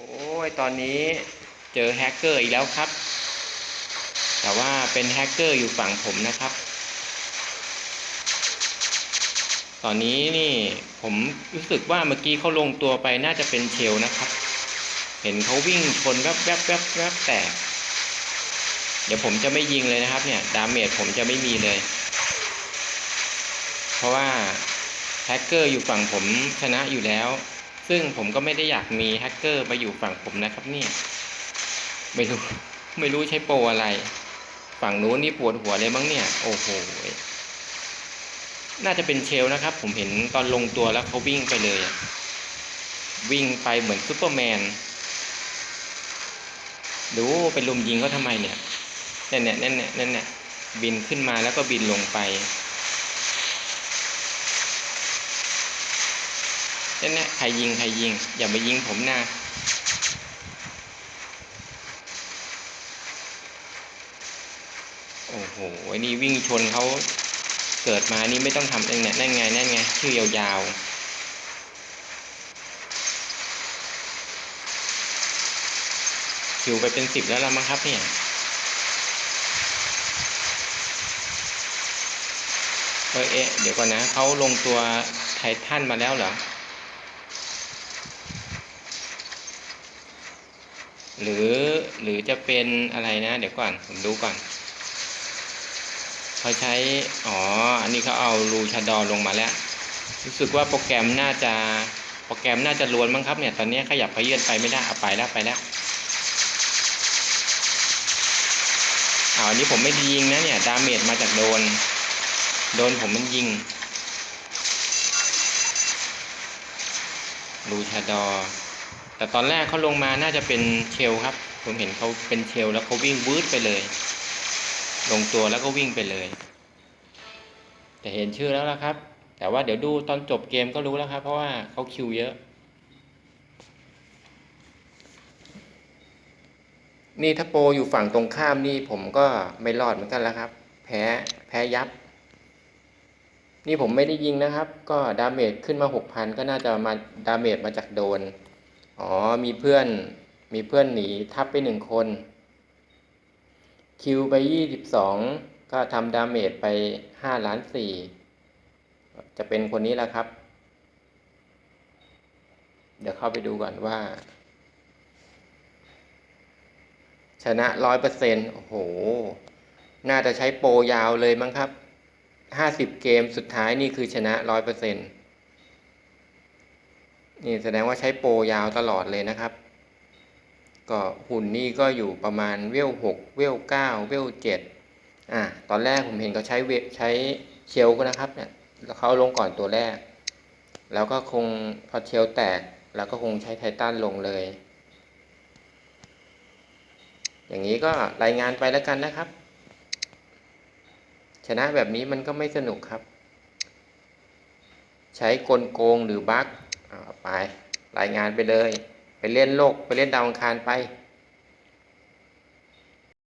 โอ้ยตอนนี้เจอแฮกเกอร์อีกแล้วครับ แต่ว่าเป็นแฮกเกอร์อยู่ฝั่งผมนะครับ ตอนนี้นี่ผมรู้สึกว่าเมื่อกี้เขาลงตัวไปน่าจะเป็นเชลนะครับ เห็นเขาวิ่งชนแวบแวบแวบแวบแตก เดี๋ยวผมจะไม่ยิงเลยนะครับเนี่ยดาเมจผมจะไม่มีเลย เพราะว่าแฮกเกอร์อยู่ฝั่งผมชนะอยู่แล้ว ซึ่งผมก็ไม่ได้อยากมีแฮกเกอร์มาอยู่ฝั่งผมนะครับเนี่ยไม่รู้ไม่รู้ใช้โปรอะไร ฝั่งนู้นนี่ปวดหัวเลยมั้งเนี่ย โอ้โหน่าจะเป็นเชลนะครับ ผมเห็นตอนลงตัวแล้วเขาวิ่งไปเลย วิ่งไปเหมือนซูเปอร์แมนดูเป็นลุมยิงเขาทำไมเนี่ยนั่นเนี่ยนั่นเนี่ยนั่นเนี่ยบินขึ้นมาแล้วก็บินลงไป นั่นเนี่ยใครยิงใครยิง อย่าไปยิงผมนะโอ้โหไอ้นี่วิ่งชนเขาเกิดมานี่ไม่ต้องทำเองเนี่ยนั่นไงนั่นไงชื่อยาวๆคิวไปเป็นสิบแล้วละมั้งครับเนี่ยเออเอ๊ะเดี๋ยวก่อนนะเขาลงตัวไททันมาแล้วเหรอ หรือหรือจะเป็นอะไรนะ เดี๋ยวก่อนผมดูก่อนเขาใช้ อ๋อ อันนี้เขาเอารูชาดอลงมาแล้ว รู้สึกว่าโปรแกรมน่าจะโปรแกรมน่าจะล้วนมั้งครับเนี่ย ตอนนี้ขยับขยื่นไปไม่ได้เอาไปแล้วไปแล้วอ้าอันนี้ผมไม่ได้ยิงนะเนี่ย ดาเมจมาจากโดน โดนผมมันยิง รูชาดอ แต่ตอนแรกเขาลงมาน่าจะเป็นเชลครับ ผมเห็นเขาเป็นเชลแล้วเขาวิ่งวืดไปเลย ลงตัวแล้วก็วิ่งไปเลย แต่เห็นชื่อแล้วละครับ แต่ว่าเดี๋ยวดูตอนจบเกมก็รู้แล้วครับ เพราะว่าเขาคิวเยอะ นี่ถ้าโปรอยู่ฝั่งตรงข้ามนี่ผมก็ไม่รอดเหมือนกันแล้วครับ แพ้แพ้ยับ นี่ผมไม่ได้ยิงนะครับ ก็ดาเมจขึ้นมาหกพันก็น่าจะมาดาเมจมาจากโดน อ๋อ มีเพื่อน มีเพื่อนหนีทับไปหนึ่งคน คิวไปยี่สิบสองก็ทำดาเมจไปห้าล้านสี่จะเป็นคนนี้แหละครับ เดี๋ยวเข้าไปดูก่อนว่า ชนะร้อยเปอร์เซ็นโอ้โห น่าจะใช้โปรยาวเลยมั้งครับห้าสิบเกมสุดท้ายนี่คือชนะร้อยเปอร์เซ็นต์ นี่แสดงว่าใช้โปรยาวตลอดเลยนะครับ ก็หุ่นนี่ก็อยู่ประมาณเวลหกเวลเก้าเวลเจ็ดอะตอนแรกผมเห็นเขาใช้เวใช้เชลก็นะครับเนี่ยแล้วเขาลงก่อนตัวแรก แล้วก็คงพอเชลแตก แล้วก็คงใช้ไททันลงเลย อย่างนี้ก็รายงานไปแล้วกันนะครับ ชนะแบบนี้มันก็ไม่สนุกครับ ใช้กลโกงหรือบั๊กเอาไป รายงานไปเลย ไปเล่นโลกไปเล่นดาวอังคารไป